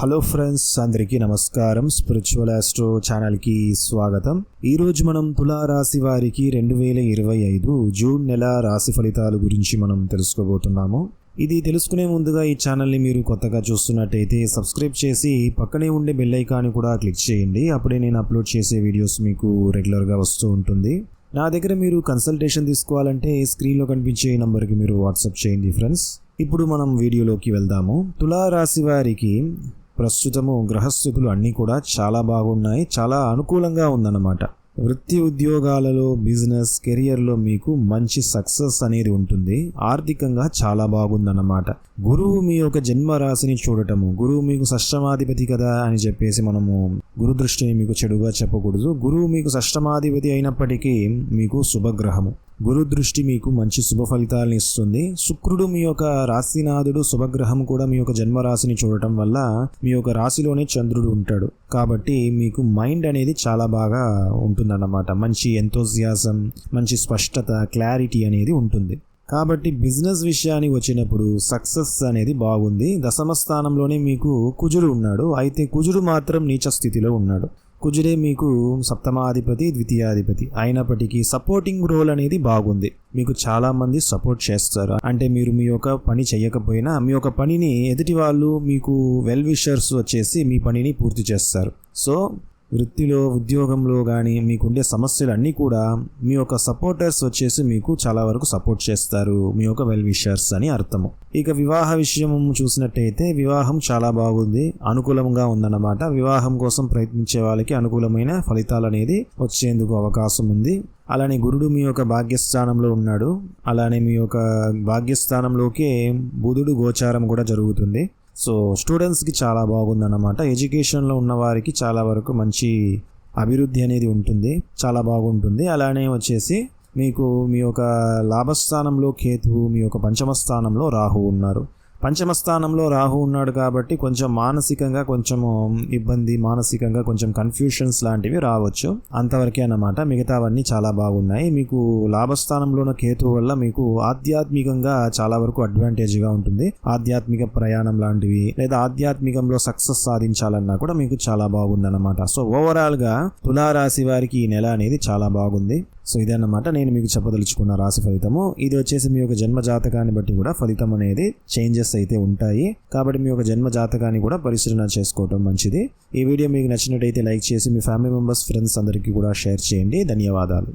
Hello friends అందరికీ నమస్కారం. Spiritual astro ఛానల్కి స్వాగతం. ఈరోజు మనం తులారాశి వారికి రెండు వేల ఇరవై ఐదు జూన్ నెల రాశి ఫలితాల గురించి మనం తెలుసుకోబోతున్నాము. ఇది తెలుసుకునే ముందుగా ఈ ఛానల్ని మీరు కొత్తగా చూస్తున్నట్టయితే సబ్స్క్రైబ్ చేసి పక్కనే ఉండే బెల్ ఐకాన్ని కూడా క్లిక్ చేయండి. అప్పుడే నేను అప్లోడ్ చేసే వీడియోస్ మీకు రెగ్యులర్గా వస్తూ ఉంటుంది. నా దగ్గర మీరు కన్సల్టేషన్ తీసుకోవాలంటే స్క్రీన్లో కనిపించే నంబర్కి మీరు వాట్సాప్ చేయండి ఫ్రెండ్స్. ఇప్పుడు మనం వీడియోలోకి వెళ్దాము. తులా రాశి వారికి ప్రస్తుతము గ్రహస్థితులు అన్నీ కూడా చాలా బాగున్నాయి చాలా అనుకూలంగా ఉందన్నమాట. వృత్తి ఉద్యోగాలలో బిజినెస్ కెరియర్లో మీకు మంచి సక్సెస్ అనేది ఉంటుంది. ఆర్థికంగా చాలా బాగుందన్నమాట. గురువు మీ యొక్క జన్మ రాశిని చూడటము గురువు మీకు సష్టమాధిపతి కదా అని చెప్పేసి మనము గురు దృష్టిని మీకు చెడుగా చెప్పకూడదు. గురువు మీకు సష్టమాధిపతి అయినప్పటికీ మీకు శుభగ్రహము. గురు దృష్టి మీకు మంచి శుభ ఫలితాలను ఇస్తుంది. శుక్రుడు మీ యొక్క రాశినాథుడు శుభగ్రహం కూడా మీ యొక్క జన్మరాశిని చూడటం వల్ల మీ యొక్క రాశిలోనే చంద్రుడు ఉంటాడు. కాబట్టి మీకు మైండ్ అనేది చాలా బాగా ఉంటుందన్నమాట. మంచి ఎంతోజియాసం మంచి స్పష్టత క్లారిటీ అనేది ఉంటుంది. కాబట్టి బిజినెస్ విషయానికి వచ్చినప్పుడు సక్సెస్ అనేది బాగుంది. దశమ స్థానంలోనే మీకు కుజుడు ఉన్నాడు. అయితే కుజుడు మాత్రం నీచ స్థితిలో ఉన్నాడు. కుజుడే మీకు సప్తమాధిపతి ద్వితీయాధిపతి అయినప్పటికీ సపోర్టింగ్ రోల్ అనేది బాగుంది. మీకు చాలా మంది సపోర్ట్ చేస్తారు. అంటే మీరు మీ యొక్క పని చేయకపోయినా మీ యొక్క పనిని ఎదుటి వాళ్ళు మీకు వెల్ విషర్స్ వచ్చేసి మీ పనిని పూర్తి చేస్తారు. సో వృత్తిలో ఉద్యోగంలో కానీ మీకుండే సమస్యలు అన్నీ కూడా మీ యొక్క సపోర్టర్స్ వచ్చేసి మీకు చాలా వరకు సపోర్ట్ చేస్తారు. మీ యొక్క వెల్ విషర్స్ అని అర్థము. ఇక వివాహ విషయం చూసినట్టయితే వివాహం చాలా బాగుంది అనుకూలంగా ఉందన్నమాట. వివాహం కోసం ప్రయత్నించే వాళ్ళకి అనుకూలమైన ఫలితాలు అనేది వచ్చేందుకు అవకాశం ఉంది. అలానే గురుడు మీ యొక్క భాగ్యస్థానంలో ఉన్నాడు. అలానే మీ యొక్క భాగ్యస్థానంలోకే బుధుడు గోచారం కూడా జరుగుతుంది. సో స్టూడెంట్స్కి చాలా బాగుందన్నమాట. ఎడ్యుకేషన్లో ఉన్న వారికి చాలా వరకు మంచి అభివృద్ధి అనేది ఉంటుంది. చాలా బాగుంటుంది. అలానే వచ్చేసి మీకు మీ యొక్క లాభస్థానంలో కేతువు మీ యొక్క పంచమ స్థానంలో రాహు ఉన్నారు. పంచమ స్థానంలో రాహు ఉన్నాడు కాబట్టి కొంచెం మానసికంగా కొంచెం ఇబ్బంది మానసికంగా కొంచెం కన్ఫ్యూషన్స్ లాంటివి రావచ్చు. అంతవరకే అన్నమాట. మిగతావన్నీ చాలా బాగున్నాయి. మీకు లాభస్థానంలోన కేతు వల్ల మీకు ఆధ్యాత్మికంగా చాలా వరకు అడ్వాంటేజ్గా ఉంటుంది. ఆధ్యాత్మిక ప్రయాణం లాంటివి లేదా ఆధ్యాత్మికంలో సక్సెస్ సాధించాలన్నా కూడా మీకు చాలా బాగుందన్నమాట. సో ఓవరాల్గా తులారాశి వారికి ఈ నెల అనేది చాలా బాగుంది. సో ఇదన్నమాట నేను మీకు చెప్పదలుచుకున్న రాశి ఫలితము. ఇది వచ్చేసి మీ యొక్క జన్మ జాతకాన్ని బట్టి కూడా ఫలితం అనేది చేంజెస్ అయితే ఉంటాయి. కాబట్టి మీ యొక్క జన్మ జాతకాన్ని కూడా పరిశీలన చేసుకోవటం మంచిది. ఈ వీడియో మీకు నచ్చినట్టయితే లైక్ చేసి మీ ఫ్యామిలీ మెంబర్స్ ఫ్రెండ్స్ అందరికీ కూడా షేర్ చేయండి. ధన్యవాదాలు.